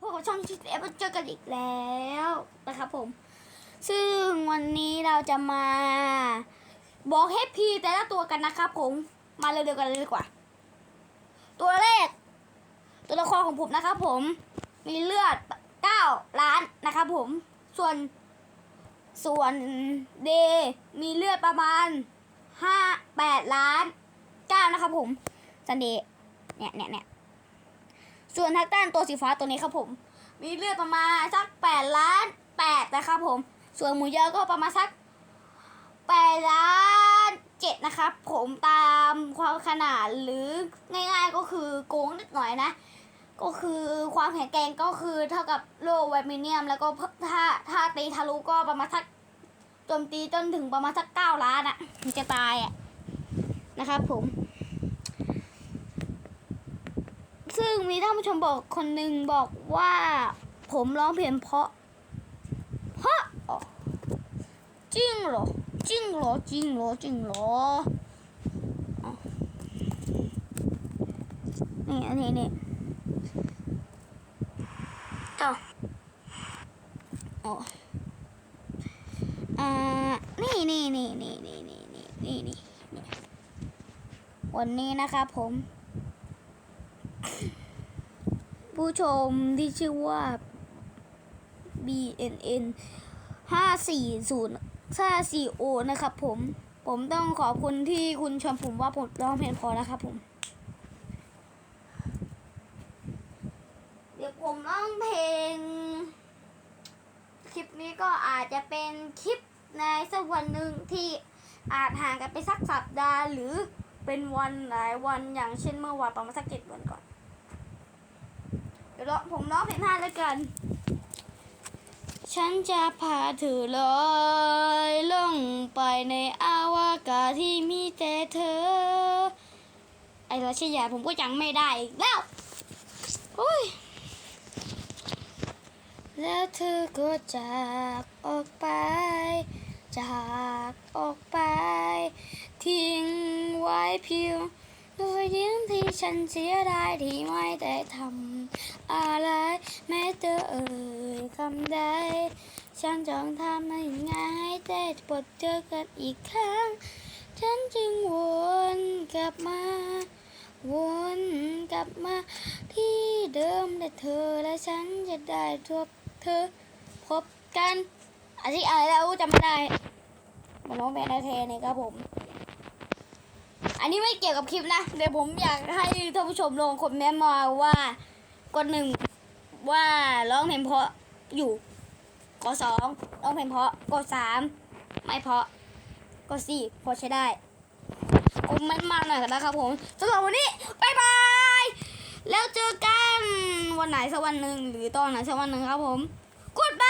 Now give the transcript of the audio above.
พวกเราช่องชิดเอฟเจอกันอีกแล้วนะครับผม ซึ่งวันนี้เราจะมาบอกเฮปพีแต่ละตัวกันนะครับผม มาเร็วๆกันเลยดีกว่า ตัวแรก ตัวละครของผมนะครับผม มีเลือด9ล้านนะครับผม ส่วนส่วนเดมีเลือดประมาณ5 8ล้าน9นะครับผมซันเดเนี่ยเนี่ยเนี่ย ส่วนทักตันตัวสีฟ้าตัวนี้ครับผม มีเลือดประมาณสักแปดล้านแปดนะครับผม ส่วนหมูยอก็ประมาณสักแปดล้านเจ็ดนะครับผมตามความขนาดหรือง่ายๆก็คือโกงนิดหน่อยนะ ก็คือความแข็งแกร่งก็คือเท่ากับโลไวมิเนียม แล้วก็ถ้าถ้าตีทะลุก็ประมาณสักโจมตีจนถึงประมาณสักเก้าล้านอะถึงจะตายอะนะครับผม ซึ่ งมีท่านผู้ชมบอกคนหนึ่งบอกว่า ผมร้องเพลงเพราะ เพราะจริงเหรอจริงเหรอจริงเหรอจริงเหรอนี่อันนี้นี่ต่ออ๋ออ่านี่นี่นี่นี่นี่นี่นี่นี่นี่นี่วันนี้นะครับผม ผู้ชมที่ชื่อว่า BNN 540 54O นะครับผม ผมต้องขอบคุณที่คุณชมผมว่าผมร้องเพลงพอแล้วครับผม เดี๋ยวผมร้องเพลง คลิปนี้ก็อาจจะเป็นคลิปในสักวันหนึ่งที่อาจห่างกันไปสักสัปดาห์หรือเป็นวันหลายวันอย่างเช่นเมื่อวานประมาณสักเจ็ดวันก่อน ผมร้องเพลงห้าแล้วกัน ฉันจะพาเธอลอยล่องไปในอาวากาศที่มีแต่เธอ ไอ้ราชยาผมก็ยังไม่ได้อีกแล้วโอ้ยแล้วเธอก็จากออกไป จากออกไป ทิ้งไว้เพียงรอยยิ้มที่ฉันเสียดายที่ไม่ได้ทำ อะไร แม้แต่เอ่ยคำใด ฉันจองทำให้ง่ายแต่ปดเจอกันอีกครั้ง ฉันจึงวนกลับมา วนกลับมา ที่เดิมแต่เธอและฉันจะได้ทบเธอ พบกันอันที่อะไรแล้วจำไม่ได้มันร้องเพลงในเทนี่ครับผม อันนี้ไม่เกี่ยวกับคลิปนะ เดี๋ยวผมอยากให้ท่านผู้ชมลงคอมเมนต์มาว่า กดหนึ่งว่าร้องเพลงเพราะอยู่กดสองร้องเพลงเพราะกดสามไม่เพราะกดสี่พอใช้ได้กดมันมาหน่อยนะครับผมสำหรับวันนี้บายบาย แล้วเจอกันวันไหนสักวันหนึ่งหรือตอนไหนสักวันหนึ่งครับผมกดบาย